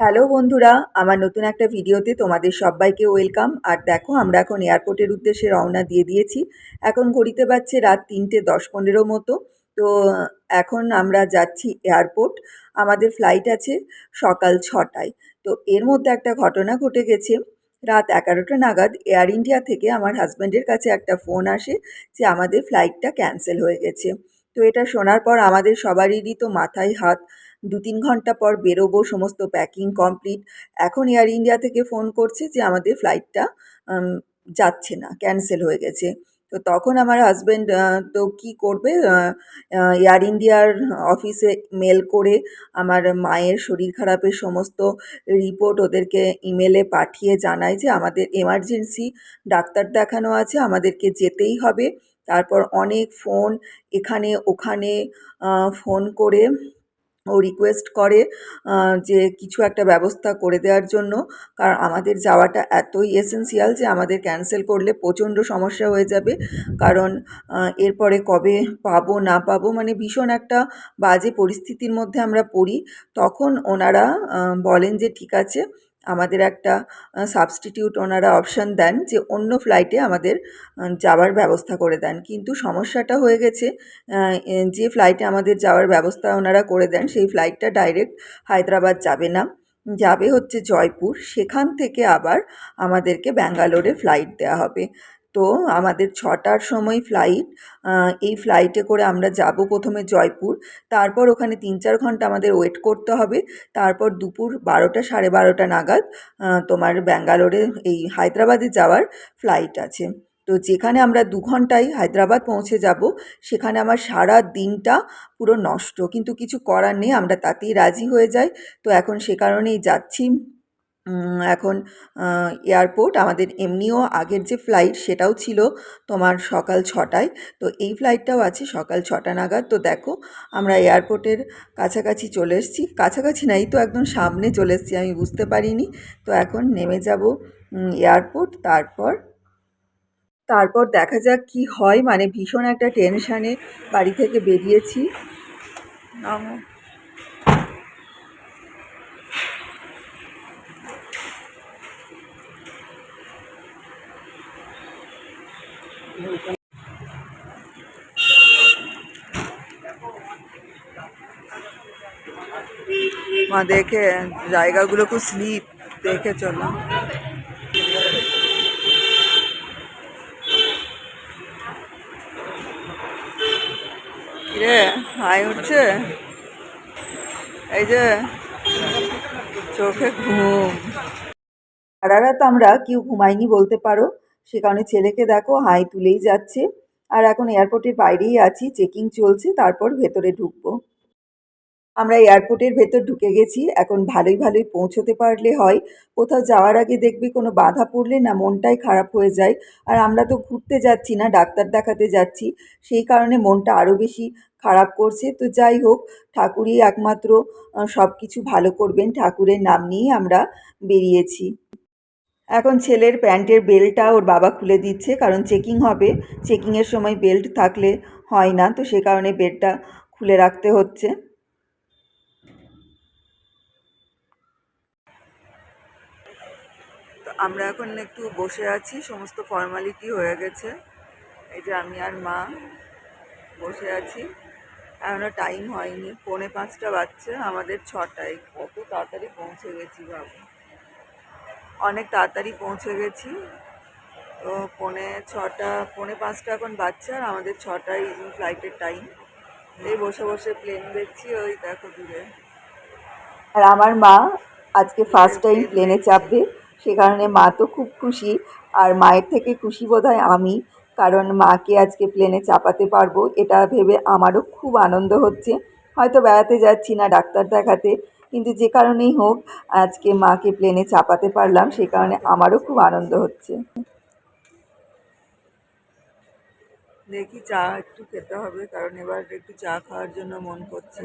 Hello বন্ধুরা, আমার নতুন একটা ভিডিওতে তোমাদের সবাইকে ওয়েলকাম। আর দেখো, আমরা এখন এয়ারপোর্টের উদ্দেশ্যে রওনা দিয়ে দিয়েছি। এখন ঘড়িতে বাজছে রাত তিনটে দশ পনেরো মতো। তো, এখন আমরা যাচ্ছি এয়ারপোর্ট। আমাদের ফ্লাইট আছে সকাল ছটায়। তো, এর মধ্যে একটা ঘটনা ঘটে গেছে। রাত এগারোটা নাগাদ এয়ার ইন্ডিয়া থেকে আমার হাজব্যান্ডের কাছে একটা ফোন আসে যে আমাদের ফ্লাইটটা ক্যান্সেল হয়ে গেছে। তো, এটা শোনার পর আমাদের সবারই তো মাথায় হাত দু তিন ঘণ্টা পর বেরোবো, সমস্ত প্যাকিং কমপ্লিট এখন এয়ার ইন্ডিয়া থেকে ফোন করছে যে আমাদের ফ্লাইটটা যাচ্ছে না ক্যান্সেল হয়ে গেছে। তো তখন আমার হাজব্যান্ড তো কী করবে এয়ার ইন্ডিয়ার অফিসে মেল করে আমার মায়ের শরীর খারাপের সমস্ত রিপোর্ট ওদেরকে ইমেলে পাঠিয়ে জানায় যে আমাদের এমার্জেন্সি ডাক্তার দেখানো আছে, আমাদেরকে যেতেই হবে। তারপর অনেক ফোন এখানে ওখানে ফোন করে ও রিকোয়েস্ট করে যে কিছু একটা ব্যবস্থা করে দেওয়ার জন্য। কারণ আমাদের যাওয়াটা এতই এসেন্সিয়াল যে আমাদের ক্যান্সেল করলে প্রচণ্ড সমস্যা হয়ে যাবে। কারণ এরপরে কবে পাবো, না পাবো মানে ভীষণ একটা বাজে পরিস্থিতির মধ্যে আমরা পড়ি। তখন ওনারা বলেন যে ঠিক আছে আমাদের একটা সাবস্টিটিউট ওনারা অপশান দেন যে অন্য ফ্লাইটে আমাদের যাওয়ার ব্যবস্থা করে দেন। কিন্তু সমস্যাটা হয়ে গেছে যে ফ্লাইটে আমাদের যাওয়ার ব্যবস্থা ওনারা করে দেন, সেই ফ্লাইটটা ডাইরেক্ট হায়দ্রাবাদ যাবে না। যাবে হচ্ছে জয়পুর, সেখান থেকে আবার আমাদেরকে ব্যাঙ্গালোরে ফ্লাইট দেওয়া হবে। তো আমাদের ছটার সময় ফ্লাইট এই ফ্লাইটে করে আমরা যাব প্রথমে জয়পুর। তারপর ওখানে তিন চার ঘণ্টা আমাদের ওয়েট করতে হবে। তারপর দুপুর বারোটা, সাড়ে বারোটা নাগাদ তোমার ব্যাঙ্গালোরে এই হায়দ্রাবাদে যাওয়ার ফ্লাইট আছে। তো যেখানে আমরা দু ঘন্টায় হায়দ্রাবাদ পৌঁছে যাব, সেখানে আমার সারা দিনটা পুরো নষ্ট। কিন্তু কিছু করার নেই, আমরা তাতেই রাজি হয়ে যাই। তো এখন সে কারণেই যাচ্ছি। এখন এয়ারপোর্ট আমাদের এমনিও আগের যে ফ্লাইট সেটাও ছিল তোমার সকাল ছটায়। তো এই ফ্লাইটটাও আছে সকাল ছটা নাগাদ। তো দেখো, আমরা এয়ারপোর্টের কাছাকাছি চলে এসেছি। কাছাকাছি নাই তো একদম সামনে চলে এসেছি, আমি বুঝতে পারিনি। তো এখন নেমে যাব এয়ারপোর্ট, তারপর তারপর দেখা যাক কি হয়। মানে ভীষণ একটা টেনশানে বাড়ি থেকে বেরিয়েছি। মা, দেখে জায়গাগুলো খুব স্লিপ দেখে চলো। রে হাই উঠছে? এই যে, চোখে ঘুম। সারা রাত আমরা কেউ ঘুমাইনি বলতে পারো। সে কারণে ছেলেকে দেখো, হাই তুলেই যাচ্ছে। আর এখন এয়ারপোর্টের বাইরেই আছি, চেকিং চলছে, তারপর ভেতরে ঢুকবো। আমরা এয়ারপোর্টের ভেতর ঢুকে গেছি। এখন ভালোই ভালোই পৌঁছতে পারলে হয়। কোথাও যাওয়ার আগে দেখবি কোনো বাধা পড়লে না মনটাই খারাপ হয়ে যায়। আর আমরা তো ঘুরতে যাচ্ছি না, ডাক্তার দেখাতে যাচ্ছি। সেই কারণে মনটা আরও বেশি খারাপ করছে। তো যাই হোক, ঠাকুরই একমাত্র সব কিছু ভালো করবেন। ঠাকুরের নাম নিয়েই আমরা বেরিয়েছি। এখন ছেলের প্যান্টের বেল্টটা ওর বাবা খুলে দিচ্ছে, কারণ চেকিং হবে। চেকিংয়ের সময় বেল্ট থাকলে হয় না, তো সে কারণে বেল্টটা খুলে রাখতে হচ্ছে। তো আমরা এখন একটু বসে আছি, সমস্ত ফর্মালিটি হয়ে গেছে। এই যে আমি আর মা বসে আছি। এখনও টাইম হয়নি, পৌনে পাঁচটা বাজছে, আমাদের ছটায়। কত তাড়াতাড়ি পৌঁছে গেছি ভাবো। অনেক তাড়াতাড়ি পৌঁছে গেছি। তো পৌনে ছটা পৌনে পাঁচটা এখন বাচ্চা আর আমাদের ছটায় ফ্লাইটের টাইম এই বসে বসে প্লেন দেখছি ওই দেখো দূরে। আর আমার মা আজকে ফার্স্ট টাইম প্লেনে চাপবে সে কারণে মা তো খুব খুশি। আর মায়ের থেকে খুশি বোধ হয় আমি কারণ মাকে আজকে প্লেনে চাপাতে পারব এটা ভেবে আমারও খুব আনন্দ হচ্ছে। হয়তো বেড়াতে যাচ্ছি না ডাক্তার দেখাতে কিন্তু যে কারণেই হোক আজকে মাকে প্লেনে চাপাতে পারলাম সে কারণে আমারও খুব আনন্দ হচ্ছে। দেখি চা একটু খেতে হবে কারণ এবার একটু চা খাওয়ার জন্য মন করছে।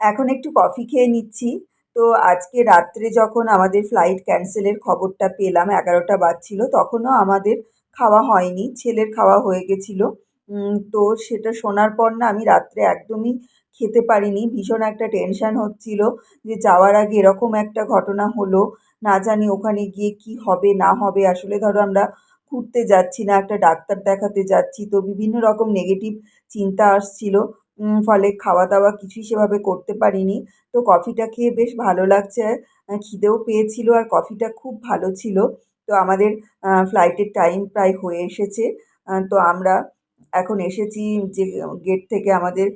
এখন একটু কফি খেয়ে নিচ্ছি। তো আজকে রাত্রে যখন আমাদের ফ্লাইট ক্যান্সেলের খবরটা পেলাম এগারোটা বাজছিল তখনও আমাদের খাওয়া হয়নি। ছেলের খাওয়া হয়ে গেছিল। তো সেটা শোনার পর না আমি রাত্রে একদমই খেতে পারিনি। ভীষণ একটা টেনশন হচ্ছিল যে যাওয়ার আগে এরকম একটা ঘটনা হলো। না জানি ওখানে গিয়ে কি হবে, না হবে। আসলে ধরো আমরা ঘুরতে যাচ্ছি না, একটা ডাক্তার দেখাতে যাচ্ছি। তো বিভিন্ন রকম নেগেটিভ চিন্তা আসছিল। ফলে খাওয়া দাওয়া কিছুই সেভাবে করতে পারিনি। তো কফিটা খেয়ে বেশ ভালো লাগছে। খিদেও পেয়েছিল আর কফিটা খুব ভালো ছিল। তো আমাদের ফ্লাইটের টাইম প্রায় হয়ে এসেছে। তো আমরা এখন এসেছি যে গেট থেকে আমাদের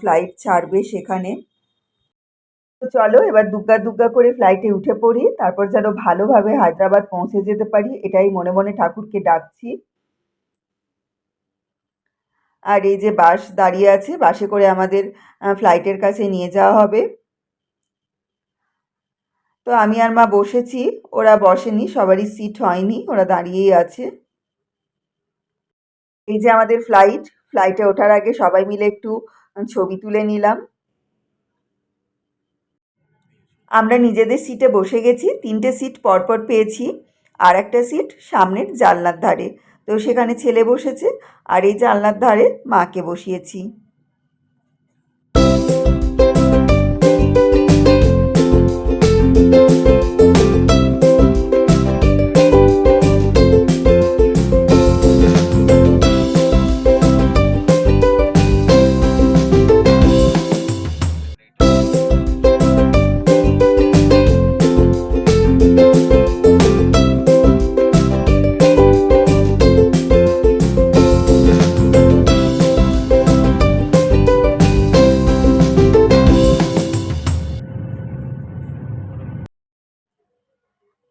ফ্লাইট ছাড়বে সেখানে। তো চলো এবার দুগ্গা দুগ্গা করে ফ্লাইটে উঠে পড়ি, তারপর যেন ভালোভাবে হায়দ্রাবাদ পৌঁছে যেতে পারি, এটাই মনে মনে ঠাকুরকে ডাকছি। আর এই যে বাস দাঁড়িয়ে আছে, বাসে করে আমাদের ফ্লাইটের কাছে নিয়ে যাওয়া হবে। তো আমি আর মা বসেছি, ওরা বসেনি, সবারই সিট হয়নি, ওরা দাঁড়িয়েই আছে। এই যে আমাদের ফ্লাইট ফ্লাইটে ওঠার আগে সবাই মিলে একটু ছবি তুলে নিলাম। আমরা নিজেদের সিটে বসে গেছি, তিনটে সিট পরপর পেয়েছি, আর একটা সিট সামনের জানলার ধারে। তো সেখানে ছেলে বসেছে, আর এই জানলার ধারে মাকে বসিয়েছি।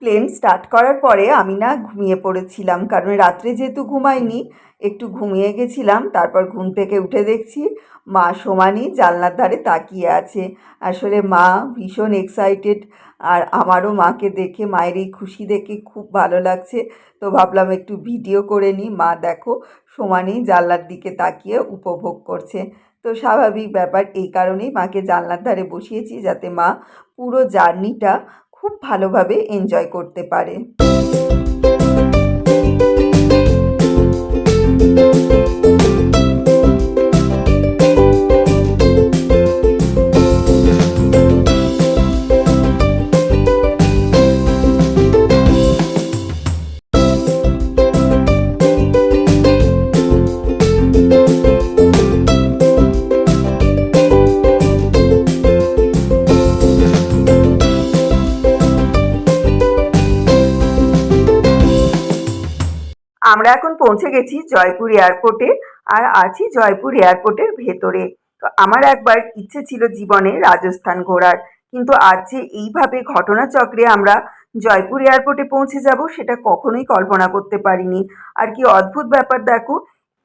প্লেন স্টার্ট করার পরে আমি না ঘুমিয়ে পড়েছিলাম। কারণ রাত্রে যেহেতু ঘুমাইনি, একটু ঘুমিয়ে গেছিলাম, তারপর ঘুম থেকে উঠে দেখছি মা সমানই জানলার ধারে তাকিয়ে আছে। আসলে মা ভীষণ এক্সাইটেড আর আমারও মাকে দেখে, মায়ের এই খুশি দেখে খুব ভালো লাগছে। তো ভাবলাম একটু ভিডিও করে নিই। মা দেখো, সমানই জানলার দিকে তাকিয়ে উপভোগ করছে। তো স্বাভাবিক ব্যাপার, এই কারণেই মাকে জানলার ধারে বসিয়েছি যাতে মা পুরো জার্নিটা খুব ভালোভাবে এনজয় করতে পারে। পৌঁছে গেছি জয়পুর এয়ারপোর্টে আর আছি জয়পুর এয়ারপোর্টের ভেতরে। তো আমার একবার ইচ্ছে ছিল জীবনে রাজস্থান ঘোরার, কিন্তু আজ যে এইভাবে ঘটনাচক্রে আমরা জয়পুর এয়ারপোর্টে পৌঁছে যাব সেটা কখনোই কল্পনা করতে পারিনি। আর কি অদ্ভুত ব্যাপার দেখো,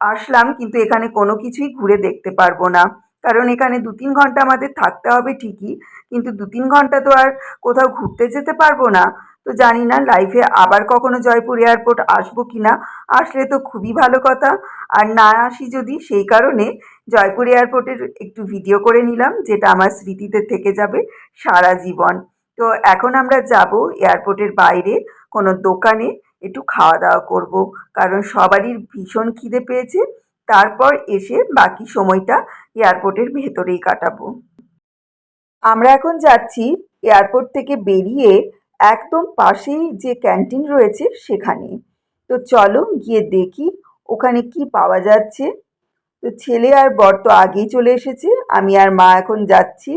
আসলাম কিন্তু এখানে কোনো কিছুই ঘুরে দেখতে পারব না। কারণ এখানে দু তিন ঘণ্টা আমাদের থাকতে হবে ঠিকই, কিন্তু দু তিন ঘণ্টা তো আর কোথাও ঘুরতে যেতে পারব না। তো জানি না লাইফে আবার কখনো জয়পুর এয়ারপোর্ট আসব কি না আসলে তো খুবই ভালো কথা। আর না আসি যদি, সেই কারণে জয়পুর এয়ারপোর্টের একটু ভিডিও করে নিলাম, যেটা আমার স্মৃতিতে থেকে যাবে সারা জীবন। তো এখন আমরা যাব এয়ারপোর্টের বাইরে কোনো দোকানে, একটু খাওয়া দাওয়া করব। কারণ সবারই ভীষণ খিদে পেয়েছে। তারপর এসে বাকি সময়টা এয়ারপোর্টের ভেতরেই কাটাবো। আমরা এখন যাচ্ছি এয়ারপোর্ট থেকে বেরিয়ে একদম পাশেই যে ক্যান্টিন রয়েছে সেখানে তো চলো গিয়ে দেখি ওখানে কি পাওয়া যাচ্ছে। তো ছেলে আর বর তো আগেই চলে এসেছে, আমি আর মা এখন যাচ্ছি।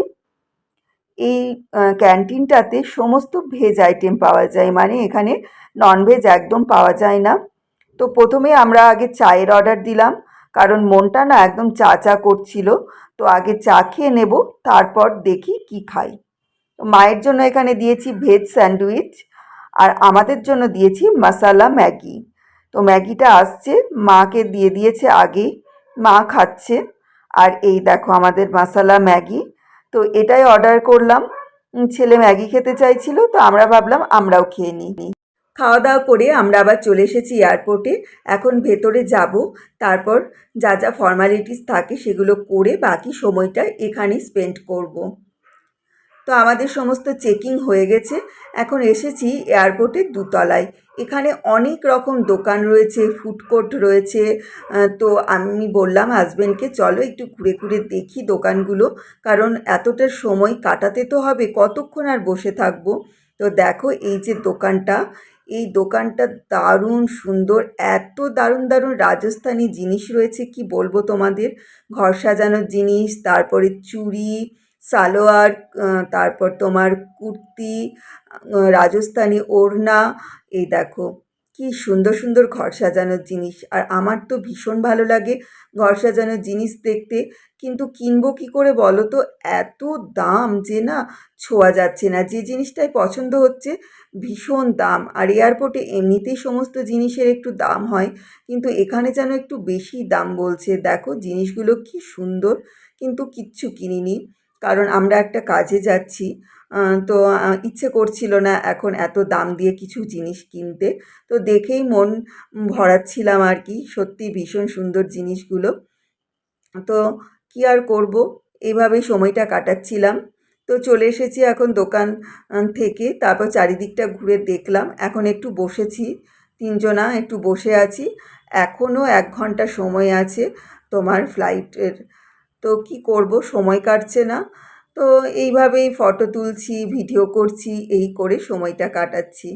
এই ক্যান্টিনটাতে সমস্ত ভেজ আইটেম পাওয়া যায় মানে এখানে ননভেজ একদম পাওয়া যায় না। তো প্রথমে আমরা আগে চায়ের অর্ডার দিলাম, কারণ মনটা না একদম চা চা করছিল। তো আগে চা খেয়ে নেব, তারপর দেখি কি খাই। মায়ের জন্য এখানে দিয়েছি ভেজ স্যান্ডউইচ আর আমাদের জন্য দিয়েছি মশালা ম্যাগি। তো ম্যাগিটা আসছে, মাকে দিয়ে দিয়েছে আগেই, মা খাচ্ছে। আর এই দেখো আমাদের মশালা ম্যাগি। তো এটাই অর্ডার করলাম। ছেলে ম্যাগি খেতে চাইছিল, তো আমরা ভাবলাম আমরাও খেয়ে নিই। খাওয়া দাওয়া করে আমরা আবার চলে এসেছি এয়ারপোর্টে। এখন ভেতরে যাব। তারপর যা যা ফর্মালিটিস থাকে সেগুলো করে বাকি সময়টা এখানেই স্পেন্ড করব। তো আমাদের সমস্ত চেকিং হয়ে গেছে। এখন এসেছি এয়ারপোর্টের দুতলায়। এখানে অনেক রকম দোকান রয়েছে, ফুড কোর্ট রয়েছে। তো আমি বললাম হাজবেন্ডকে, চলো একটু ঘুরে ঘুরে দেখি দোকানগুলো, কারণ এতটা সময় কাটাতে তো হবে, কতক্ষণ আর বসে থাকব? তো দেখো এই যে দোকানটা, এই দোকানটা দারুণ সুন্দর, এত দারুণ দারুণ রাজস্থানি জিনিস রয়েছে, কি বলব তোমাদের? ঘর সাজানোর জিনিস, তারপরে চুড়ি সালোয়ার তারপর তোমার কুর্তি রাজস্থানি ওড়না, এই দেখো কি সুন্দর সুন্দর ঘর সাজানোর জিনিস। আর আমার তো ভীষণ ভালো লাগে ঘর সাজানোর জিনিস দেখতে। কিন্তু কিনবো কি করে বলো তো? এত দাম যে না ছোঁয়া যাচ্ছে না। যে জিনিসটাই পছন্দ হচ্ছে ভীষণ দাম। আর এয়ারপোর্টে এমনিতেই সমস্ত জিনিসের একটু দাম হয়। কিন্তু এখানে যেন একটু বেশি দাম বলছে। দেখো জিনিসগুলো কি সুন্দর। কিন্তু কিচ্ছু কিনিনি। কারণ আমরা একটা কাজে যাচ্ছি তো ইচ্ছে করছিল না এখন এত দাম দিয়ে কিছু জিনিস কিনতে। তো দেখেই মন ভরাচ্ছিলাম আর কি, সত্যি ভীষণ সুন্দর জিনিসগুলো। তো কী আর করব? এইভাবেই সময়টা কাটাচ্ছিলাম। তো চলে এসেছি এখন দোকান থেকে, তারপর চারিদিকটা ঘুরে দেখলাম। এখন একটু বসেছি, তিনজনা একটু বসে আছি। এখনও এক ঘণ্টা সময় আছে তোমার ফ্লাইটের তো কি করব? সময় কাটছে না। তো এইভাবেই ফটো তুলছি ভিডিও করছি, এই করে সময়টা কাটাচ্ছি।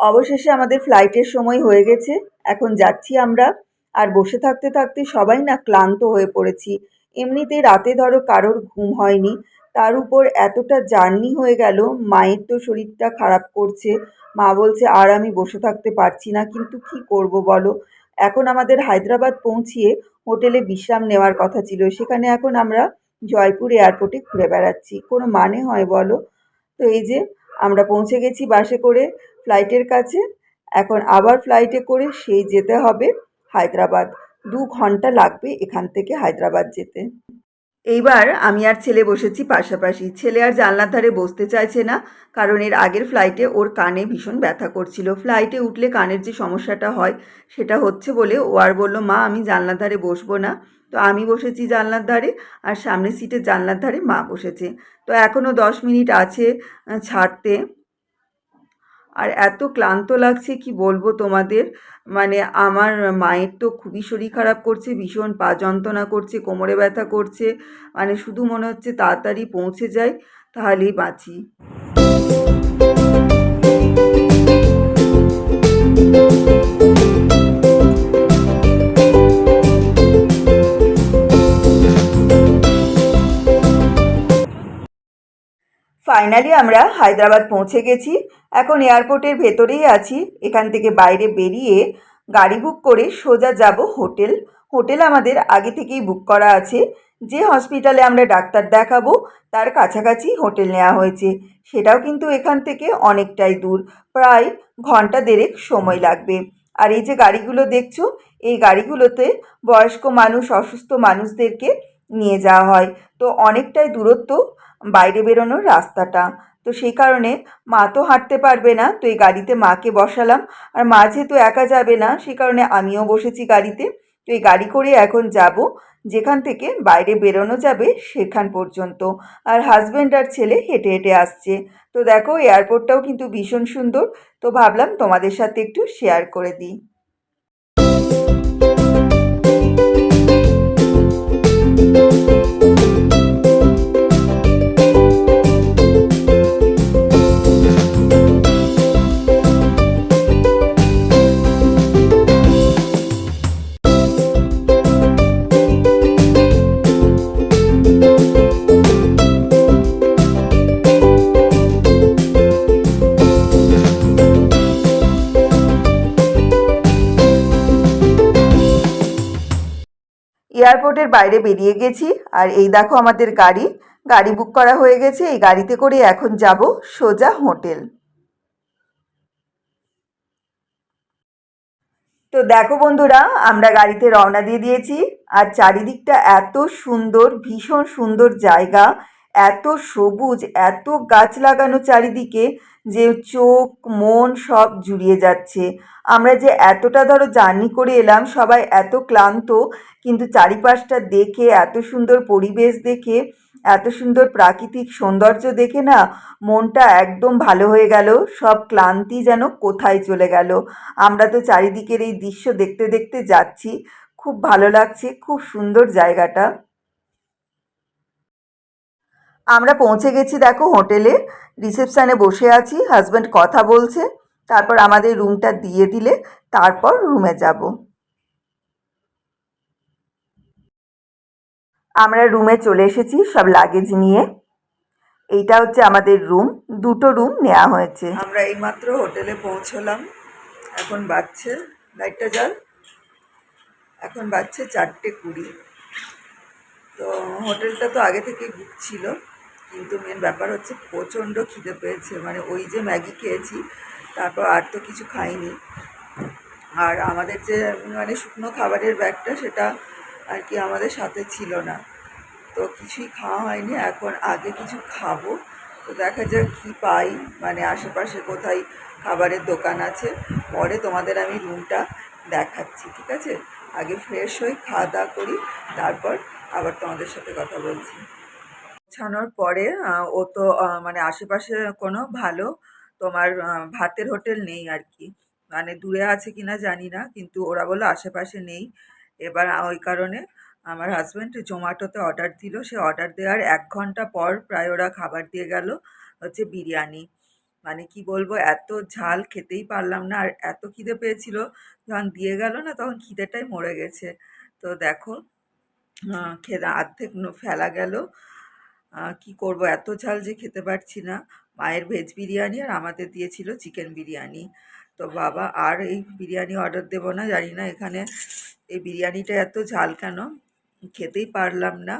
অবশেষে আমাদের ফ্লাইটের সময় হয়ে গেছে। এখন যাচ্ছি আমরা। আর বসে থাকতে থাকতে সবাই না ক্লান্ত হয়ে পড়েছি। এমনিতে রাতে ধরো কারোর ঘুম হয়নি। তার উপর এতটা জার্নি হয়ে গেল, মায়ের তো শরীরটা খারাপ করছে। মা বলছে, আর আমি বসে থাকতে পারছি না, কিন্তু কি করব বলো? এখন আমাদের হায়দ্রাবাদ পৌঁছিয়ে হোটেলে বিশ্রাম নেওয়ার কথা ছিল। সেখানে এখন আমরা জয়পুর এয়ারপোর্টে ঘুরে বেড়াচ্ছি। কোনো মানে হয় বলো? তো এই যে আমরা পৌঁছে গেছি বাসে করে ফ্লাইটের কাছে। এখন আবার ফ্লাইটে করে সেই যেতে হবে হায়দ্রাবাদ। দু ঘণ্টা লাগবে এখান থেকে হায়দ্রাবাদ যেতে। এইবার আমি আর ছেলে বসেছি পাশাপাশি। ছেলে আর জানলার ধারে বসতে চাইছে না, কারণ এর আগের ফ্লাইটে ওর কানে ভীষণ ব্যথা করছিল। ফ্লাইটে উঠলে কানের যে সমস্যাটা হয়, সেটা হচ্ছে বলে ও আর বলল, মা, আমি জানলার ধারে বসবো না। তো আমি বসেছি জানলার ধারে আর সামনের সিটে জানলার ধারে মা বসেছে। তো এখনও দশ মিনিট আছে ছাড়তে। আর এত ক্লান্ত লাগছে, কি বলব তোমাদের? মানে আমার মায়ের তো খুবই শরীর খারাপ করছে, ভীষণ পা যন্ত্রণা করছে, কোমরে ব্যথা করছে মানে শুধু মনে হচ্ছে তাড়াতাড়ি পৌঁছে যাই, তাহলেই বাঁচি। ফাইনালি আমরা হায়দ্রাবাদ পৌঁছে গেছি। এখন এয়ারপোর্টের ভেতরেই আছি। এখান থেকে বাইরে বেরিয়ে গাড়ি বুক করে সোজা যাব হোটেল। হোটেল আমাদের আগে থেকেই বুক করা আছে। যে হসপিটালে আমরা ডাক্তার দেখাবো, তার কাছাকাছি হোটেল নেওয়া হয়েছে। সেটাও কিন্তু এখান থেকে অনেকটাই দূর। প্রায় ঘণ্টা দেড়েক সময় লাগবে। আর এই যে গাড়িগুলো দেখছ, এই গাড়িগুলোতে বয়স্ক মানুষ, অসুস্থ মানুষদেরকে নিয়ে যাওয়া হয়। তো অনেকটাই দূরত্ব বাইরে বেরোনোর রাস্তাটা। তো সেই কারণে মা তো হাঁটতে পারবে না, তো এই গাড়িতে মাকে বসালাম। আর মা যেহেতু একা যাবে না, সেই কারণে আমিও বসেছি গাড়িতে। তো এই গাড়ি করে এখন যাব, যেখান থেকে বাইরে বেরোনো যাবে সেখান পর্যন্ত। আর হাজব্যান্ড আর ছেলে হেঁটে হেঁটে আসছে। তো দেখো এয়ারপোর্টটাও কিন্তু ভীষণ সুন্দর। তো ভাবলাম তোমাদের সাথে একটু শেয়ার করে দিই। এয়ারপোর্টের বাইরে বেরিয়ে গেছি। আর এই দেখো আমাদের গাড়ি। গাড়ি বুক করা হয়ে গেছে। এই গাড়িতে করে এখন যাব সোজা হোটেল। তো দেখো বন্ধুরা, আমরা গাড়িতে রওনা দিয়ে দিয়েছি। আর চারিদিকটা এত সুন্দর, ভীষণ সুন্দর জায়গা। এত সবুজ, এত গাছ লাগানো চারিদিকে। যে চোখ, মন সব জুড়িয়ে যাচ্ছে। আমরা যে এতটা ধরো জার্নি করে এলাম, সবাই এত ক্লান্ত, কিন্তু চারিপাশটা দেখে, এত সুন্দর পরিবেশ দেখে, এত সুন্দর প্রাকৃতিক সৌন্দর্য দেখে না, মনটা একদম ভালো হয়ে গেল। সব ক্লান্তি যেন কোথায় চলে গেল। আমরা তো চারিদিকের এই দৃশ্য দেখতে দেখতে যাচ্ছি। খুব ভালো লাগছে, খুব সুন্দর জায়গাটা। আমরা পৌঁছে গেছি, দেখো, হোটেলে। রিসেপশানে বসে আছি হাজব্যান্ড কথা বলছে। তারপর আমাদের রুমটা দিয়ে দিলে, তারপর রুমে যাব। আমরা রুমে চলে এসেছি, সব লাগেজ নিয়ে। এইটা হচ্ছে আমাদের রুম, দুটো রুম নেওয়া হয়েছে। আমরা এইমাত্র হোটেলে পৌঁছলাম। এখন বাজছে, লাইটটা জল এখন বাজছে চারটে কুড়ি। তো হোটেলটা তো আগে থেকে বুক ছিল। কিন্তু মেন ব্যাপার হচ্ছে প্রচণ্ড খিদে পেয়েছে। মানে ওই যে ম্যাগি খেয়েছি, তারপর আর তো কিছু খাইনি। আর আমাদের যে মানে শুকনো খাবারের ব্যাগটা সেটা আর কি আমাদের সাথে ছিল না। তো কিছুই খাওয়া হয়নি, এখন আগে কিছু খাব। তো দেখা যাক কী পাই মানে আশেপাশে কোথায় খাবারের দোকান আছে। পরে তোমাদের আমি রুমটা দেখাচ্ছি, ঠিক আছে? আগে ফ্রেশ হই, খাওয়া দাওয়া করি, তারপর আবার তোমাদের সাথে কথা বলছি। পৌঁছানোর পরে ও তো মানে আশেপাশে কোনো ভালো তোমার ভাতের হোটেল নেই আর কি মানে দূরে আছে কিনা জানি না, কিন্তু ওরা বলল আশেপাশে নেই। এবার ওই কারণে আমার হাজব্যান্ড জোম্যাটোতে অর্ডার দিল। সে অর্ডার দেওয়ার এক ঘণ্টা পর প্রায় ওরা খাবার দিয়ে গেল হচ্ছে বিরিয়ানি। মানে কি বলব, এত ঝাল খেতেই পারলাম না। আর এত খিদে পেয়েছিল, যখন দিয়ে গেল না, তখন খিদেটাই মরে গেছে। তো দেখো খেদা অর্ধেক ফেলা গেল। কি করব? এত ঝাল যে খেতে পারছি না। মায়ের ভেজ বিরিয়ানি আর আমাদের দিয়েছিল চিকেন বিরিয়ানি। তো বাবা, আর এই বিরিয়ানি অর্ডার দেবো না, জানি না এখানে এই বিরিয়ানিটা এত ঝাল কেন? খেতেই পারলাম না।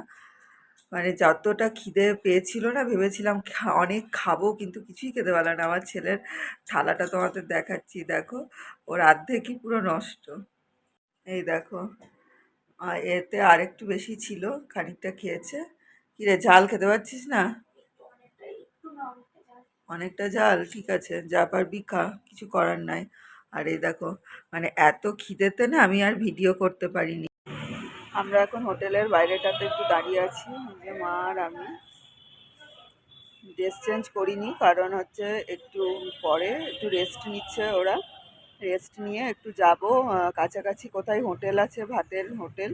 মানে যতটা খিদে পেয়েছিল না, ভেবেছিলাম অনেক খাব, কিন্তু কিছুই খেতে পারলাম না। আমার ছেলের থালাটা তোমাদের দেখাচ্ছি, দেখো। ওর অর্ধেকই পুরো নষ্ট। এই দেখো। এতে আরেকটু বেশি ছিল, খানিকটা খেয়েছে। কিরে ঝাল খেতে পারছিস না? অনেকটা ঝাল, ঠিক আছে, যা পারবি খা, কিছু করার নাই। আর এই দেখো মানে এত খিদেতে না আমি আর ভিডিও করতে পারিনি। আমরা এখন হোটেলের বাইরেটাতে একটু দাঁড়িয়ে আছি, যে মা আর আমি। ড্রেস চেঞ্জ করিনি, কারণ হচ্ছে একটু পরে একটু রেস্ট নিচ্ছে ওরা। রেস্ট নিয়ে একটু যাব। কাছাকাছি কোথায় হোটেল আছে? ভাতের হোটেল।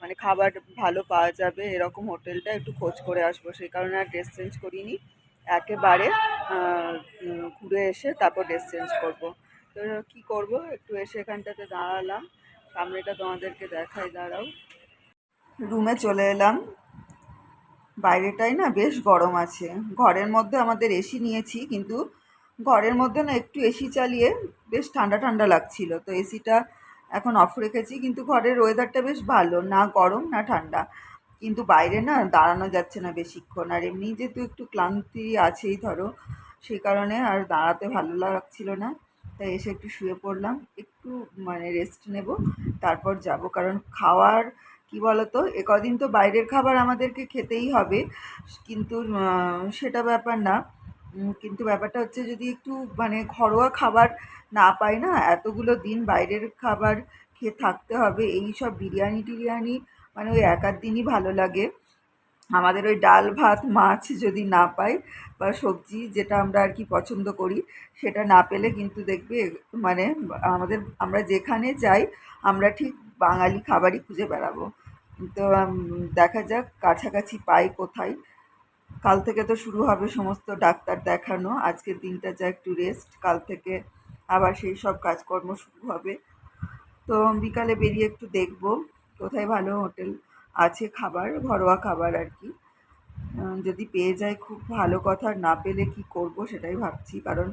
মানে খাবার ভালো পাওয়া যাবে এরকম হোটেলটা একটু খোঁজ করে আসব। সেই কারণে আর ড্রেস চেঞ্জ করিনি। একেবারে ঘুরে এসে তারপর ড্রেস চেঞ্জ করব। তো কী করব? একটু এসে এখানটাতে দাঁড়ালাম। সামনেটা তোমাদেরকে দেখাই, দাঁড়াও। রুমে চলে এলাম। বাইরেটাই না বেশ গরম আছে। ঘরের মধ্যে আমাদের এসি নিয়েছি, কিন্তু ঘরের মধ্যে না একটু এসি চালিয়ে বেশ ঠান্ডা ঠান্ডা লাগছিল। তো এসিটা এখন অফ রেখেছি, কিন্তু ঘরের ওয়েদারটা বেশ ভালো, না গরম, না ঠান্ডা। কিন্তু বাইরে না দাঁড়ানো যাচ্ছে না বেশিক্ষণ। আর এমনি যেহেতু একটু ক্লান্তি আছেই ধরো, সেই কারণে আর দাঁড়াতে ভালো লাগছিল না। তাই এসে একটু শুয়ে পড়লাম, একটু মানে রেস্ট নেব, তারপর যাব। কারণ খাওয়ার, কি বলতো, এ কদিন তো বাইরের খাবার আমাদেরকে খেতেই হবে। কিন্তু সেটা ব্যাপার না। কিন্তু ব্যাপারটা হচ্ছে যদি একটু মানে ঘরোয়া খাবার না পাই না, এতগুলো দিন বাইরের খাবার খেয়ে থাকতে হবে, এই সব বিরিয়ানি টিরিয়ানি মানে ওই এক দিনই ভালো লাগে। আমাদের ওই ডাল, ভাত, মাছ যদি না পাই বা সবজি যেটা আমরা আর কি পছন্দ করি, সেটা না পেলে কিন্তু দেখবে মানে আমাদের, আমরা যেখানে যাই, আমরা ঠিক বাঙালি খাবারই খুঁজে বেড়াবো। তো দেখা যাক কাছাকাছি পাই কোথায়। কাল থেকে তো শুরু হবে সমস্ত ডাক্তার দেখানো। আজকের দিনটা যা একটু রেস্ট কাল থেকে আবার সেই সব কাজকর্ম শুরু হবে। তো বিকালে বেরিয়ে একটু দেখব কোথায় ভালো হোটেল আছে খাবার, ঘরোয়া খাবার আর কি। যদি পেয়ে যাই খুব ভালো কথা, না পেলে কি করব সেটাই ভাবছি। কারণ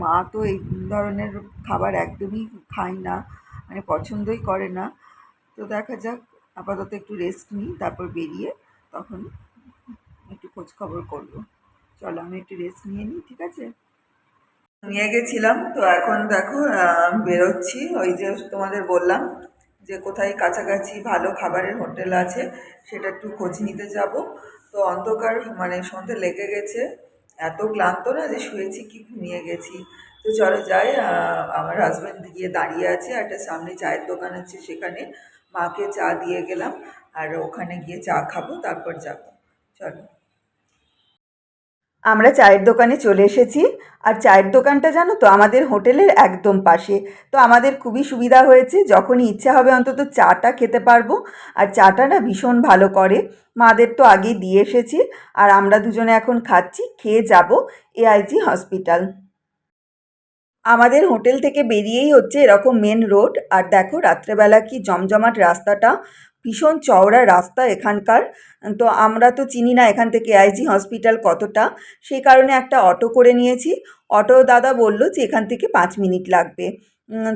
মা তো এই ধরনের খাবার একদমই খায় না মানে পছন্দই করে না। তো দেখা যাক, আপাতত একটু রেস্ট নিই, তারপর বেরিয়ে তখন একটু খোঁজ খবর করব চলো, আমি একটু রেস্ট নিয়ে নিই, ঠিক আছে? নিয়ে গেছিলাম, তো এখন দেখো বেরোচ্ছি। ওই যে তোমাদের বললাম যে কোথায় কাছাকাছি ভালো খাবারের হোটেল আছে, সেটা একটু খোঁজ নিতে যাব। তো অন্ধকার মানে সন্ধে লেগে গেছে। এত ক্লান্ত না যে শুয়েছি, কি ঘুমিয়ে গেছি? তো চলো যাই আমার হাজব্যান্ড গিয়ে দাঁড়িয়ে আছে, একটা সামনে চায়ের দোকান আছে সেখানে। মাকে চা দিয়ে গেলাম, আর ওখানে গিয়ে চা খাব, তারপর যাব। আমরা চায়ের দোকানে চলে এসেছি, আর চায়ের দোকানটা জানো তো আমাদের হোটেলের একদম পাশে। তো আমাদের খুবই সুবিধা হয়েছে, যখনই ইচ্ছা হবে অন্তত চাটা খেতে পারব, আর চাটা না ভীষণ ভালো করে। মাদের তো আগেই দিয়ে এসেছি, আর আমরা দুজনে এখন খাচ্ছি, খেয়ে যাব এআইজি হসপিটাল। আমাদের হোটেল থেকে বেরিয়েই হচ্ছে এরকম মেন রোড আর দেখো, রাত্রেবেলা কি জমজমাট রাস্তাটা, ভীষণ চওড়া রাস্তা এখানকার। তো আমরা তো চিনি না এখান থেকে আইজি হসপিটাল কতটা। সেই কারণে একটা অটো করে নিয়েছি। অটো দাদা বলল যে এখান থেকে পাঁচ মিনিট লাগবে।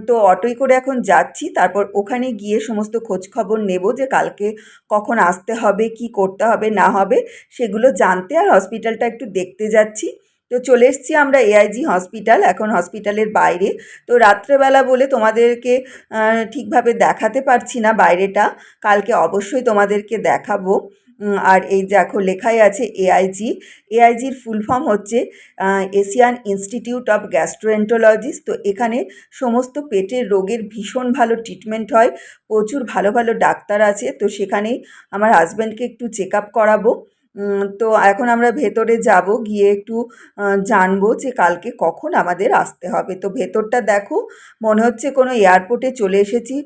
তো অটোই করে এখন যাচ্ছি। তারপর ওখানে গিয়ে সমস্ত খোঁজ খবর নেব যে কালকে কখন আসতে হবে, কি করতে হবে, না হবে, সেগুলো জানতে। আর হসপিটালটা একটু দেখতে যাচ্ছি। তো চলে এসেছি আমরা এআইজি হসপিটাল এখন হসপিটালের বাইরে। তো রাত্রেবেলা বলে তোমাদেরকে ঠিকভাবে দেখাতে পারছি না বাইরেটা। কালকে অবশ্যই তোমাদেরকে দেখাবো। আর এই দেখো, লেখাই আছে এআইজি এআইজির ফুল ফর্ম হচ্ছে এশিয়ান ইনস্টিটিউট অফ গ্যাস্ট্রোএন্টোলজিস্ট তো এখানে সমস্ত পেটের রোগের ভীষণ ভালো ট্রিটমেন্ট হয়। প্রচুর ভালো ভালো ডাক্তার আছে। তো সেখানেই আমার হাজব্যান্ডকে একটু চেক আপ করাবো। তো এখন আমরা ভেতরে যাব, গিয়ে একটু জানব যে কালকে কখন আমাদের আসতে হবে। তো ভেতরটা দেখো, মনে হচ্ছে কোনো এয়ারপোর্টে চলে এসেছি।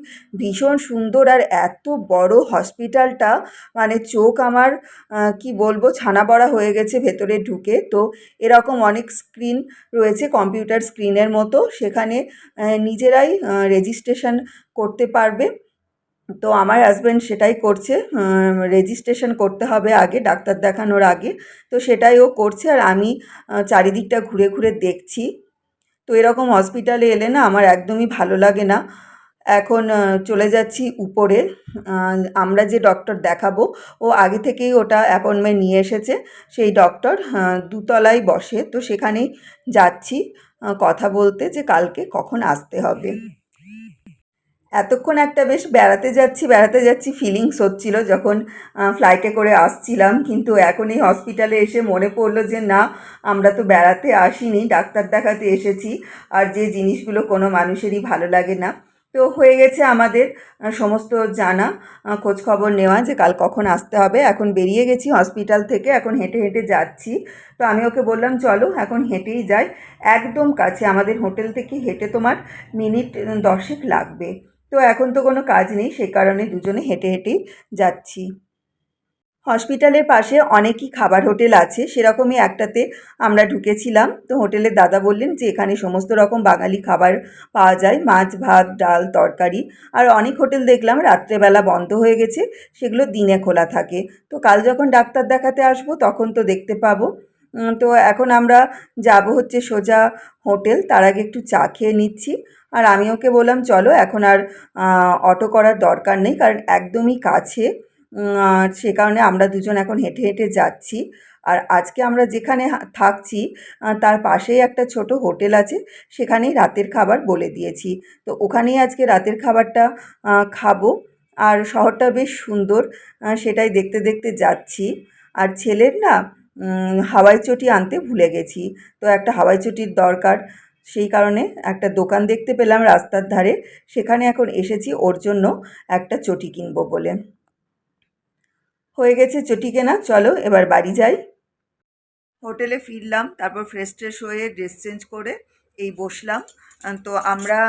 ভীষণ সুন্দর আর এত বড় হসপিটালটা মানে চোখ আমার কি বলব ছানা বড়া হয়ে গেছে ভেতরে ঢুকে। তো এরকম অনেক স্ক্রিন রয়েছে কম্পিউটার স্ক্রিনের মতো। সেখানে নিজেরাই রেজিস্ট্রেশন করতে পারবে। তো আমার হাজব্যান্ড সেটাই করছে রেজিস্ট্রেশন করতে হবে আগে, ডাক্তার দেখানোর আগে। তো সেটাই ও করছে আর আমি চারিদিকটা ঘুরে ঘুরে দেখছি। তো এরকম হসপিটালে এলে না আমার একদমই ভালো লাগে না। এখন চলে যাচ্ছি উপরে। আমরা যে ডক্টর দেখাবো, ও আগে থেকেই ওটা অ্যাপয়েন্টমেন্ট নিয়ে এসেছে। সেই ডক্টর দুতলায় বসে। তো সেখানেই যাচ্ছি কথা বলতে যে কালকে কখন আসতে হবে। এতক্ষণ একটা বেশ বেড়াতে যাচ্ছি বেড়াতে যাচ্ছি ফিলিংস হচ্ছিল যখন ফ্লাইটে করে আসছিলাম। কিন্তু এখন এই হসপিটালে এসে মনে পড়ল যে, না, আমরা তো বেড়াতে আসিনি, ডাক্তার দেখাতে এসেছি। আর যে জিনিসগুলো কোনো মানুষেরই ভালো লাগে না। তো হয়ে গেছে আমাদের সমস্ত জানা খোঁজ খবর নেওয়া যে কাল কখন আসতে হবে। এখন বেরিয়ে গেছি হসপিটাল থেকে, এখন হেঁটে হেঁটে যাচ্ছি। তো আমি ওকে বললাম, চলো, এখন হেঁটেই যাই। একদম কাছে, আমাদের হোটেল থেকে হেঁটে তোমার মিনিট, দশেক লাগবে। তো এখন তো কোনো কাজ নেই, সে কারণে দুজনে হেঁটে হেঁটেই যাচ্ছি। হসপিটালের পাশে অনেকই খাবার হোটেল আছে, সেরকমই একটাতে আমরা ঢুকেছিলাম। তো হোটেলের দাদা বললেন যে এখানে সমস্ত রকম বাঙালি খাবার পাওয়া যায়, মাছ, ভাত, ডাল, তরকারি। আর অনেক হোটেল দেখলাম রাত্রেবেলা বন্ধ হয়ে গেছে, সেগুলো দিনে খোলা থাকে। তো কাল যখন ডাক্তার দেখাতে আসব, তখন তো দেখতে পাবো। তো এখন আমরা যাব হচ্ছে সোজা হোটেল, তার আগে একটু চা খেয়ে নিচ্ছি। আর আমি ওকে বললাম, চলো, এখন আর অটো করার দরকার নেই, কারণ একদমই কাছে। সে কারণে আমরা দুজন এখন হেঁটে হেঁটে যাচ্ছি। আর আজকে আমরা যেখানে থাকছি তার পাশেই একটা ছোট হোটেল আছে, সেখানেই রাতের খাবার বলে দিয়েছি। তো ওখানেই আজকে রাতের খাবারটা খাব। আর শহরটা বেশ সুন্দর সেটাই দেখতে দেখতে যাচ্ছি। আর ছেলের না হাওয়াই চটি আনতে ভুলে গেছি। তো একটা হাওয়াই চটির দরকার। সেই কারণে একটা দোকান দেখতে পেলাম রাস্তার ধারে। সেখানে এখন এসেছি ওর জন্য একটা চটি কিনবো বলে। হয়ে গেছে চটি কেনা। চলো এবার বাড়ি যাই। হোটেলে ফিরলাম, তারপর ফ্রেশ ট্রেশ হয়ে ড্রেস চেঞ্জ করে এই বসলাম। তো আমরা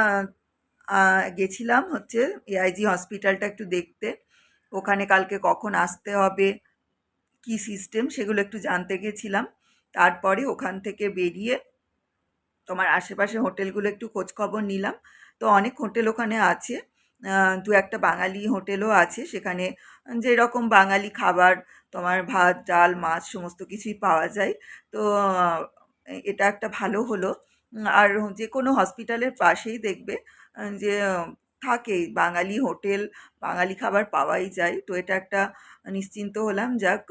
গেছিলাম হচ্ছে এআইজি হসপিটালটা একটু দেখতে। ওখানে কালকে কখন আসতে হবে কি সিস্টেম সেগুলো একটু জানতে গেছিলাম। তারপরে ওখান থেকে বেরিয়ে তোমার আশেপাশে হোটেলগুলো একটু খোঁজ খবর নিলাম। তো অনেক হোটেল ওখানে আছে দু একটা বাঙালি হোটেলও আছে। সেখানে যেরকম বাঙালি খাবার, তোমার ভাত, ডাল, মাছ সমস্ত কিছুই পাওয়া যায়। তো এটা একটা ভালো হলো। আর যে কোনো হসপিটালের পাশেই দেখবে যে থাকেই বাঙালি হোটেল, বাঙালি খাবার পাওয়াই যায়। তো এটা একটা নিশ্চিন্ত হলাম, যাক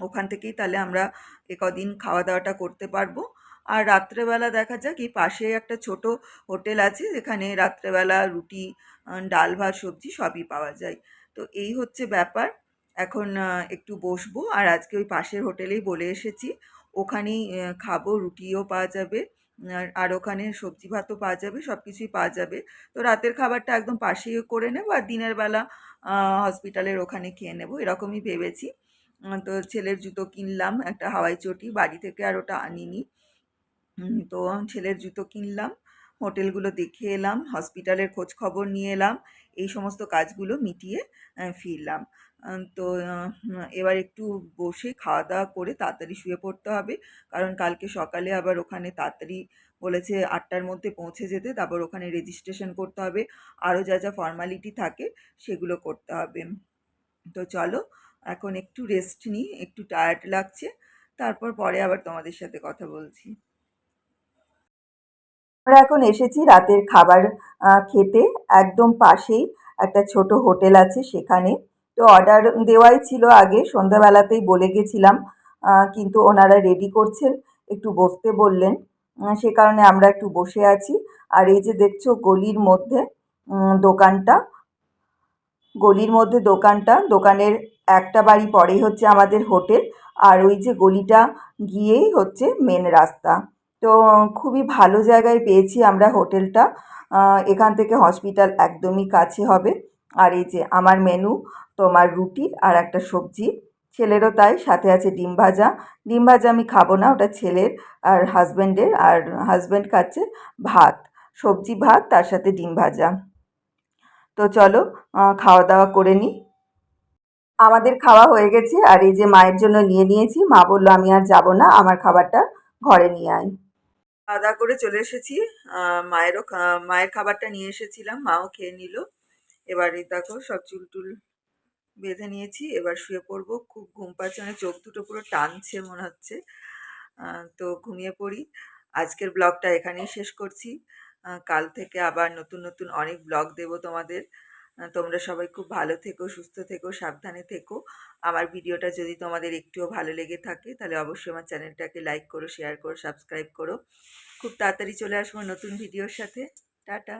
ওখান থেকেই তাহলে আমরা এ কদিন খাওয়া দাওয়াটা করতে পারব। আর রাত্রেবেলা দেখা যাক, এই পাশে একটা ছোট হোটেল আছে, যেখানে রাত্রেবেলা রুটি ডাল ভাত সবজি সবই পাওয়া যায়। তো এই হচ্ছে ব্যাপার। এখন একটু বসবো। আর আজকে ওই পাশের হোটেলেই বলে এসেছি, ওখানেই খাব, রুটিও পাওয়া যাবে, আর ওখানে সবজি ভাতও পাওয়া যাবে সব কিছুই পাওয়া যাবে। তো রাতের খাবারটা একদম পাশেই করে নেব, আর দিনের বেলা হসপিটালের ওখানে খেয়ে নেব, এরকমই ভেবেছি। তো ছেলের জুতো কিনলাম, একটা হাওয়াই চটি, বাড়ি থেকে আর ওটা আনিনি। তো ছেলের জুতো কিনলাম, হোটেলগুলো দেখে এলাম হসপিটালের খোঁজ খবর নিয়ে এলাম, এই সমস্ত কাজগুলো মিটিয়ে ফিরলাম। তো এবার একটু বসে খাওয়া দাওয়া করে তাড়াতাড়ি শুয়ে পড়তে হবে, কারণ কালকে সকালে আবার ওখানে তাড়াতাড়ি বলেছে আটটার মধ্যে পৌঁছে যেতে, তারপর ওখানে রেজিস্ট্রেশন করতে হবে। আরও যা যা ফর্মালিটি থাকে সেগুলো করতে হবে। তো চলো, এখন একটু রেস্ট নিই, একটু টায়ার্ড লাগছে, তারপর পরে আবার তোমাদের সাথে কথা বলছি। আমরা এখন এসেছি রাতের খাবার খেতে। একদম পাশেই একটা ছোট হোটেল আছে সেখানে। তো অর্ডার দেওয়াই ছিল আগে, সন্ধ্যাবেলাতেই বলে গেছিলাম কিন্তু ওনারা রেডি করছেন। একটু বসতে বললেন। সে কারণে আমরা একটু বসে আছি। আর এই যে দেখছ গলির মধ্যে দোকানটা, গলির মধ্যে দোকানটা, দোকানের একটা বাড়ি পরেই হচ্ছে আমাদের হোটেল। আর ওই যে গলিটা গিয়েই হচ্ছে মেন রাস্তা। তো, খুবই ভালো জায়গায় পেয়েছি আমরা হোটেলটা। এখান থেকে হসপিটাল একদমই কাছে হবে। আর এই যে আমার মেনু তোমার রুটি আর একটা সবজি। ছেলেরও তাই, সাথে আছে ডিম ভাজা। ডিম ভাজা আমি খাব না, ওটা ছেলের আর হাজব্যান্ডের, আর হাজব্যান্ড খাচ্ছে ভাত, সবজি ভাত, তার সাথে ডিম ভাজা। তো চলো খাওয়া দাওয়া করে নিই আমাদের খাওয়া হয়ে গেছে, আর এই যে মায়ের জন্য নিয়ে নিয়েছি, মা বলল আমি আর যাব না, আমার খাবারটা ঘরে নিয়ে আয়। খাওয়া দাওয়া করে চলে এসেছি মায়েরও মায়ের খাবারটা নিয়ে এসেছিলাম, মাও খেয়ে নিল। এবার দেখো সব চুল টুল বেঁধে নিয়েছি, এবার শুয়ে পড়ব। খুব ঘুম পাচ্ছে মানে চোখ দুটো পুরো টানছে মনে হচ্ছে। তো ঘুমিয়ে পড়ি। আজকের ব্লগটা এখানেই শেষ করছি। কাল থেকে আবার নতুন নতুন অনেক ব্লগ দেবো তোমাদের। তোমরা সবাই খুব ভালো থেকো, সুস্থ থেকো, সাবধানে থেকো। আমার ভিডিওটা যদি তোমাদের একটুও ভালো লেগে থাকে, তাহলে অবশ্যই আমার চ্যানেলটাকে লাইক করো, শেয়ার করো, সাবস্ক্রাইব করো। খুব তাড়াতাড়ি চলে আসব নতুন ভিডিওর সাথে। টাটা।